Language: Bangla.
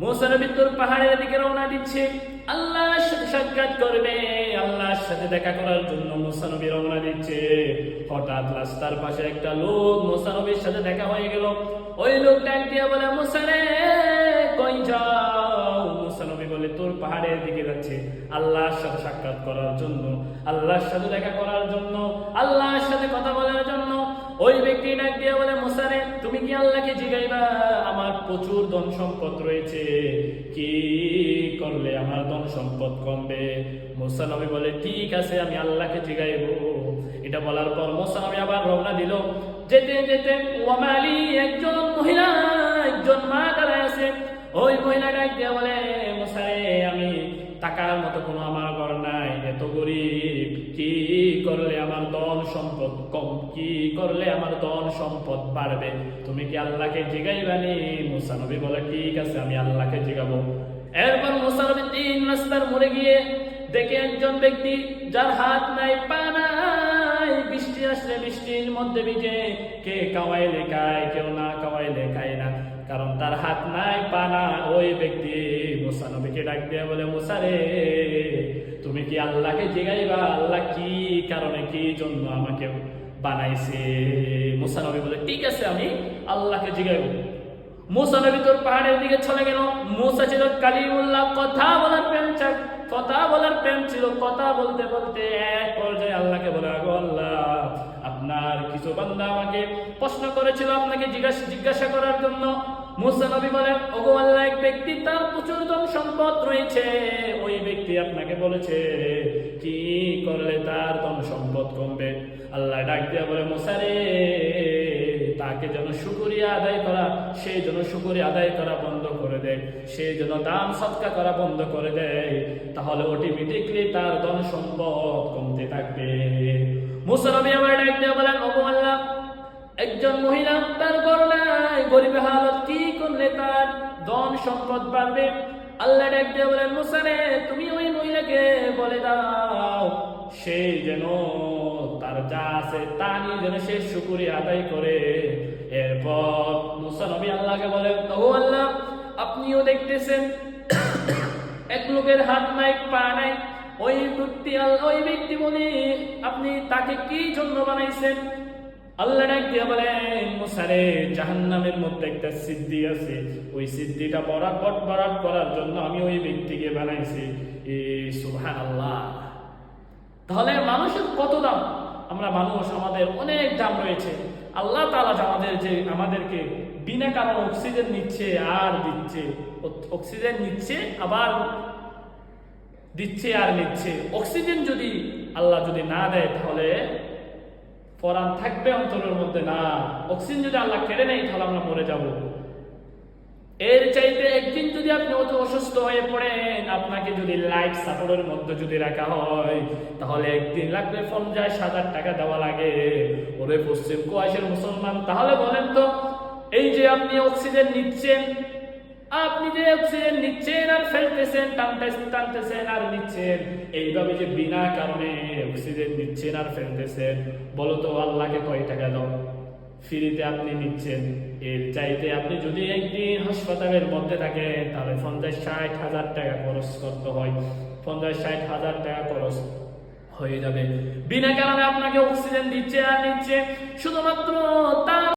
মুসানবী তোর পাহাড়ের দিকে রওনা দিচ্ছে। আল্লাহর সাথে সাক্ষাৎ করবে। আল্লাহর সাথে দেখা করার জন্য মুসানবী রওনা দিচ্ছে। হঠাৎ রাস্তার পাশে একটা লোক মুসানবীর সাথে দেখা হয়ে গেল। ওই লোক ডাক বলে মুসারে কই যাও? মুসানবী বলে, তোর পাহাড়ের দিকে যাচ্ছে। আল্লাহর সাথে সাক্ষাৎ করার জন্য, আল্লাহর সাথে দেখা করার জন্য, আল্লাহর সাথে কথা বলার জন্য। ওই ব্যক্তি ডাক দিয়ে বলে মুসারে তুমি কি আল্লাহকে জিগাইবা? প্রচুর ধন সম্পদ রয়েছে। কি করলে আমার ধন সম্পদ কমবে? মুসা নবী বলে, ঠিক আছে, আমি আল্লাহকে জিগাইব। এটা বলার পর মুসা নবী আবার রওনা দিল। যেতে যেতে ওয়ামালি একজন মহিলা, একজন মা দাঁড়ায় আছে। ওই মহিলা বলে মুসারে আমি টাকার মতো কোনো আমার এত গরিব, কি করলে আমার ধন সম্পদ কম? কি করলে আমার ধন সম্পদ বাড়বে? তুমি কি আল্লাহকে জিগাইবানি মুসানবী বলে, ঠিক আছে, আমি আল্লাহকে জিগাবো। এরপর মুসানবী তিন রাস্তার মোড়ে গিয়ে দেখে একজন ব্যক্তি, যার হাত নাই, পা নাই, বৃষ্টি আসলে বৃষ্টির মধ্যে ভিজে কে কাওয়াইলে লেখায়, কেউ না কাওয়াইলে লেখায় না। কারণ তার হাত নাই, পা না, ওই ব্যক্তি মুসা নবীকে ডাক দিয়ে বলে মুসারে তুমি কি আল্লাহকে জিগাইবা? আল্লাহ কি কারণে কি জন্য আমাকে বানাইছে? মুসা নবী বলে, ঠিক আছে, আমি আল্লাহকে জিগাইব। মুসা নবী তোর পাহাড়ের দিকে চলে গেল। মুসা ছিল কালিমুল্লাহ, কথা বলার প্রেম কথা বলার প্রেম ছিল, কথা বলতে বলতে এক পর্যায়ে আল্লাহকে বলে, আগো আল্লাহ, আপনার কিছু বান্দা আমাকে প্রশ্ন করেছিল আপনাকে জিজ্ঞাসা জিজ্ঞাসা করার জন্য। মুসা নবী বলেন, ওগো আল্লাহ, এক ব্যক্তি তার প্রচুর সম্পদ রয়েছে। ওই ব্যক্তি আপনাকে বলেছে কি করলে তার ধন সম্পদ কমবে? আল্লাহ ডাক দিয়া বলে তাকে যেন শুকুরিয়া আদায় করা সেই যেন শুকুরিয়া আদায় করা বন্ধ করে দেয় সে যেন দান সৎকা করা বন্ধ করে দেয় তাহলে অটোমেটিকলি তার ধন সম্পদ কমতে থাকবে। মুসলমি আমার ডাক দিয়ে বলেন একজন মহিলা ঘর নাই, গরিবে হালত কি করলে তার? ধন সম্পদ বাড়বে আল্লাহ ডাক দিয়ে বলেন মুসারে তুমি ওই মহিলাকে বলে দাও, সে যেন তার যা আছে তা নিয়ে যেন সে শুকুরি আদায় করে। এরপর মুসা নবী আল্লাহকে বলেন ও আল্লাহ, আপনিও দেখতেছেন, এক লোকের হাত নাই, পা নাই। ওই ব্যক্তি আল- ওই ব্যক্তি বলে, আপনি তাকে কি জন্য বানাইছেন? আল্লাহ ডাক দিয়া বলেন, মুসারে, জাহান্নামের মধ্যে একটা সিদ্ধি আছে। ওই সিদ্ধিটা বরাবর বরাবর করার জন্য আমি ওই ব্যক্তিকে বানাইছি। এ সুবহান আল্লাহ তাহলে মানুষের কত দাম? আমরা মানুষ, আমাদের অনেক দাম রয়েছে। আল্লাহ তাআলা যে আমাদের যে, আমাদেরকে বিনা কারণ অক্সিজেন নিচ্ছে, আর দিচ্ছে। অক্সিজেন নিচ্ছে, আবার দিচ্ছে, আর নিচ্ছে। অক্সিজেন যদি আল্লাহ যদি না দেয়, তাহলে পরাণ থাকবে অন্তরের মধ্যে না। অক্সিজেন যদি আল্লাহ কেড়ে নেয়, তাহলে আমরা মরে যাব। এর চাইতে একদিন যদি আপনি অত অসুস্থ হয়ে পড়েন, আপনাকে যদি লাইফ সাপোর্টের মধ্যে যদি রাখা হয়, তাহলে একদিন লাগবে পঞ্চাশ হাজার টাকা দেওয়া লাগে। ওরে পশ্চিম কোয়াশের মুসলমান, তাহলে বলেন তো, এই যে আপনি অক্সিজেন নিচ্ছেন আপনি যে অক্সিজেন নিচ্ছেন আর ফেলতেছেন, টানতেছেন টানতেছেন আর নিচ্ছেন, এইভাবে যে বিনা কারণে অক্সিজেন নিচ্ছেন আর ফেলতেছেন বলো তো আল্লাহকে কয় টাকা দাও? ফ্রিতে আপনি নিচ্ছেন। এর চাইতে আপনি যদি একদিন হাসপাতালের মধ্যে থাকেন, তাহলে পঞ্চাশ ষাট হাজার টাকা খরচ করতে হয়। পঞ্চাশ ষাট হাজার টাকা খরচ হয়ে যাবে। বিনা কারণে আপনাকে অক্সিজেন দিচ্ছে আর নিচ্ছে। শুধুমাত্র তার